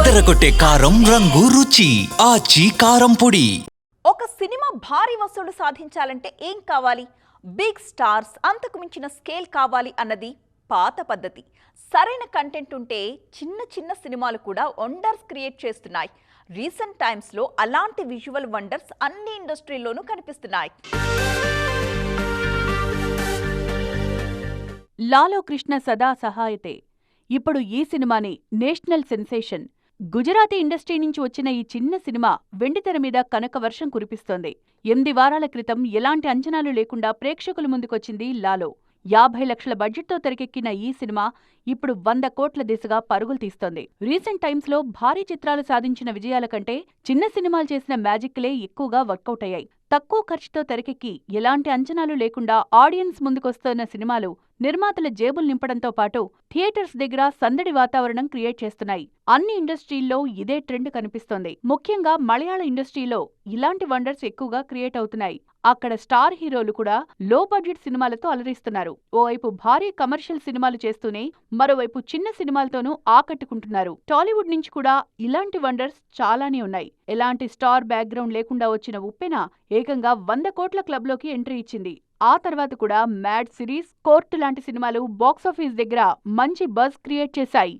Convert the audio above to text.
అదరగొట్టే కారం రంగు రుచి ఆచి కారం పొడి. ఒక సినిమా భారీ వసూలు సాధించాలంటే ఏం కావాలి? బిగ్ స్టార్స్ అంతకు మించిన స్కేల్ కావాలి అన్నది పాత పద్ధతి. సరైన కంటెంట్ ఉంటే చిన్న చిన్న సినిమాలు కూడా వండర్స్ క్రియేట్ చేస్తున్నాయి. రీసెంట్ టైమ్స్లో అలాంటి విజువల్ వండర్స్ అన్ని ఇండస్ట్రీల్లోనూ కనిపిస్తున్నాయి. లాలో కృష్ణ సదా సహాయతే. ఇప్పుడు ఈ సినిమాని నేషనల్ సెన్సేషన్ గుజరాతీ ఇండస్ట్రీ నుంచి వచ్చిన ఈ చిన్న సినిమా వెండితెర మీద కనక వర్షం కురిపిస్తోంది. ఎనిమిది వారాల క్రితం ఎలాంటి అంచనాలు లేకుండా ప్రేక్షకుల ముందుకొచ్చింది లాలో. యాభై లక్షల బడ్జెట్తో తెరకెక్కిన ఈ సినిమా ఇప్పుడు వంద కోట్ల దిశగా పరుగులు తీస్తోంది. రీసెంట్ టైమ్స్లో భారీ చిత్రాలు సాధించిన విజయాల కంటే చిన్న సినిమాలు చేసిన మ్యాజిక్లే ఎక్కువగా వర్కౌట్ అయ్యాయి. తక్కువ ఖర్చుతో తెరకెక్కి ఎలాంటి అంచనాలు లేకుండా ఆడియన్స్ ముందుకొస్తున్న సినిమాలు నిర్మాతల జేబులు నింపడంతో పాటు థియేటర్స్ దగ్గర సందడి వాతావరణం క్రియేట్ చేస్తున్నాయి. అన్ని ఇండస్ట్రీల్లో ఇదే ట్రెండ్ కనిపిస్తోంది. ముఖ్యంగా మలయాళ ఇండస్ట్రీలో ఇలాంటి వండర్స్ ఎక్కువగా క్రియేట్ అవుతున్నాయి. అక్కడ స్టార్ హీరోలు కూడా లో బడ్జెట్ సినిమాలతో అలరిస్తున్నారు. ఓవైపు భారీ కమర్షియల్ సినిమాలు చేస్తూనే మరోవైపు చిన్న సినిమాలతోనూ ఆకట్టుకుంటున్నారు. టాలీవుడ్ నుంచి కూడా ఇలాంటి వండర్స్ చాలానే ఉన్నాయి. ఎలాంటి స్టార్ బ్యాక్గ్రౌండ్ లేకుండా వచ్చిన ఉప్పెన ఏకంగా వంద కోట్ల క్లబ్లోకి ఎంట్రీ ఇచ్చింది. ఆ తర్వాత కూడా మ్యాడ్ సిరీస్ కోర్టు లాంటి సినిమాలు బాక్సాఫీస్ దగ్గర మంచి బజ్ క్రియేట్ చేశాయి.